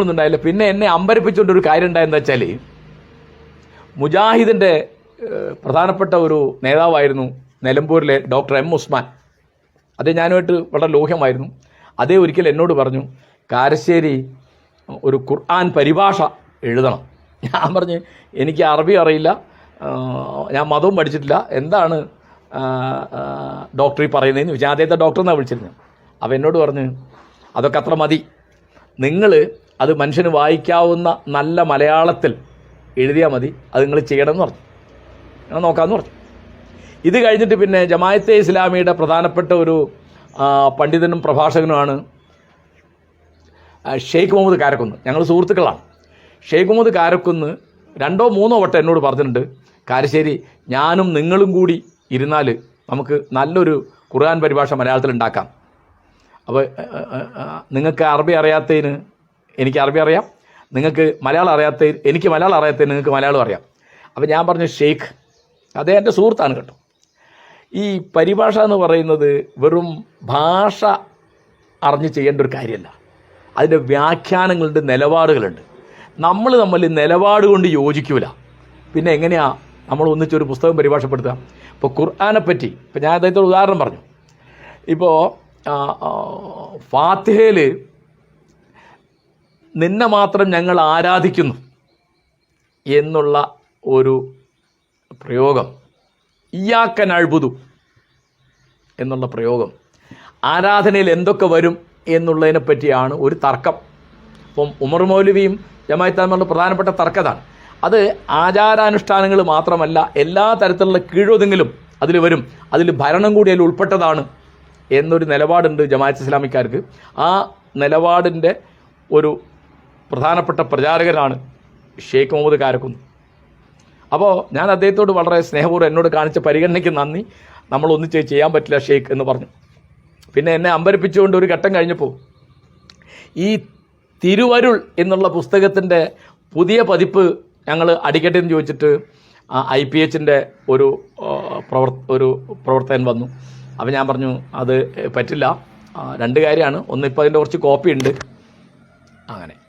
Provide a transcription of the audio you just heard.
ഉണ്ടായില്ല പിന്നെ എന്നെ അമ്പരപ്പിച്ചുകൊണ്ട് ഒരു കാര്യം ഉണ്ടായെന്ന് വെച്ചാൽ മുജാഹിദിന്റെ പ്രധാനപ്പെട്ട ഒരു നേതാവായിരുന്നു നിലമ്പൂരിലെ ഡോക്ടർ എം ഉസ്മാൻ. അത് ഞാനുമായിട്ട് വളരെ ലോഹ്യമായിരുന്നു. അതേ ഒരിക്കൽ എന്നോട് പറഞ്ഞു കാരശ്ശേരി ഒരു ഖുർആൻ പരിഭാഷ എഴുതണം. ഞാൻ പറഞ്ഞ് എനിക്ക് അറബി അറിയില്ല ഞാൻ മതവും പഠിച്ചിട്ടില്ല. എന്താണ് ഈ പറയുന്നതെന്ന് ചോദിച്ചാൽ ആദ്യത്തെ ഡോക്ടർ എന്നാണ് വിളിച്ചിരുന്നത്. അപ്പോൾ എന്നോട് പറഞ്ഞ് അതൊക്കെ അത്ര മതി. നിങ്ങൾ അത് മനുഷ്യന് വായിക്കാവുന്ന നല്ല മലയാളത്തിൽ എഴുതിയാൽ മതി. അത് നിങ്ങൾ ചെയ്യണമെന്ന് പറഞ്ഞു. ഞാൻ നോക്കാമെന്ന് പറഞ്ഞു. ഇത് കഴിഞ്ഞിട്ട് പിന്നെ ജമായത്തെ ഇസ്ലാമിയുടെ പ്രധാനപ്പെട്ട ഒരു പണ്ഡിതനും പ്രഭാഷകനുമാണ് ഷെയ്ഖ് മുഹമ്മദ് കാരക്കുന്ന്. ഞങ്ങൾ സുഹൃത്തുക്കളാണ്. ഷെയ്ഖ് മുഹമ്മദ് കാരക്കുന്ന് രണ്ടോ മൂന്നോ വട്ടം എന്നോട് പറഞ്ഞിട്ടുണ്ട് കാരശ്ശേരി ഞാനും നിങ്ങളും കൂടി ഇരുന്നാൽ നമുക്ക് നല്ലൊരു ഖുർആൻ പരിഭാഷ മലയാളത്തിൽ ഉണ്ടാക്കാം. അപ്പോൾ നിങ്ങൾക്ക് അറബി അറിയാത്തതിന് എനിക്ക് അറബി അറിയാം. നിങ്ങൾക്ക് മലയാളം അറിയാത്ത എനിക്ക് മലയാളം അറിയാത്ത നിങ്ങൾക്ക് മലയാളം അറിയാം. അപ്പോൾ ഞാൻ പറഞ്ഞു ഷെയ്ഖ് അതേ എന്റെ സുഹൃത്താണ് കേട്ടോ. ഈ പരിഭാഷ എന്ന് പറയുന്നത് വെറും ഭാഷ അറിഞ്ഞ് ചെയ്യേണ്ട ഒരു കാര്യമല്ല. അതിന്റെ വ്യാഖ്യാനങ്ങളുണ്ട് നിലപാടുകളുണ്ട്. നമ്മൾ തമ്മിൽ നിലപാട് കൊണ്ട് യോജിക്കൂല. പിന്നെ എങ്ങനെയാണ് നമ്മൾ ഒന്നിച്ചൊരു പുസ്തകം പരിഭാഷപ്പെടുത്തുക? ഇപ്പോൾ ഖുർആനെ പറ്റി ഇപ്പോൾ ഞാൻ അദ്ദേഹത്തോട് ഉദാഹരണം പറഞ്ഞു. ഇപ്പോൾ ഫാത്തിഹയിൽ നിന്നെ മാത്രം ഞങ്ങൾ ആരാധിക്കുന്നു എന്നുള്ള ഒരു പ്രയോഗം. ഇയാക്കൻ അഴുപുതു എന്നുള്ള പ്രയോഗം. ആരാധനയിൽ എന്തൊക്കെ വരും എന്നുള്ളതിനെ പറ്റിയാണ് ഒരു തർക്കം. അപ്പം ഉമർ മൗലവിയും ജമായത്ത് പ്രധാനപ്പെട്ട തർക്കതാണ്. അത് ആചാരാനുഷ്ഠാനങ്ങൾ മാത്രമല്ല എല്ലാ തരത്തിലുള്ള കീഴൊതുങ്ങലും അതിൽ വരും. അതിൽ ഭരണം കൂടി അതിൽ ഉൾപ്പെട്ടതാണ് എന്നൊരു നിലപാടുണ്ട് ജമാഅത്ത് ഇസ്ലാമിക്കാർക്ക്. ആ നിലപാടിന്റെ ഒരു പ്രധാനപ്പെട്ട പ്രചാരകനാണ് ഷെയ്ഖ് മുഹമ്മദ് കാരക്കുന്ന്. അപ്പോൾ ഞാൻ അദ്ദേഹത്തോട് വളരെ സ്നേഹപൂർവം എന്നോട് കാണിച്ച പരിഗണനയ്ക്ക് നന്ദി. നമ്മൾ ഒന്നിച്ച് ചെയ്യാൻ പറ്റില്ല ഷെയ്ഖ് എന്ന് പറഞ്ഞു. പിന്നെ എന്നെ അമ്പരിപ്പിച്ചുകൊണ്ട് ഒരു ഘട്ടം കഴിഞ്ഞപ്പോൾ ഈ തിരുവരുൾ എന്നുള്ള പുസ്തകത്തിന്റെ പുതിയ പതിപ്പ് ഞങ്ങൾ അടിക്കട്ടെ എന്ന് ചോദിച്ചിട്ട് ഐ പി എച്ചിന്റെ ഒരു പ്രവർ ഒരു പ്രവർത്തകൻ വന്നു. അപ്പോൾ ഞാൻ പറഞ്ഞു അത് പറ്റില്ല. രണ്ട് കാര്യമാണ്. ഒന്ന് ഇപ്പോൾ അതിന്റെ കുറച്ച് കോപ്പി ഉണ്ട്. അങ്ങനെ.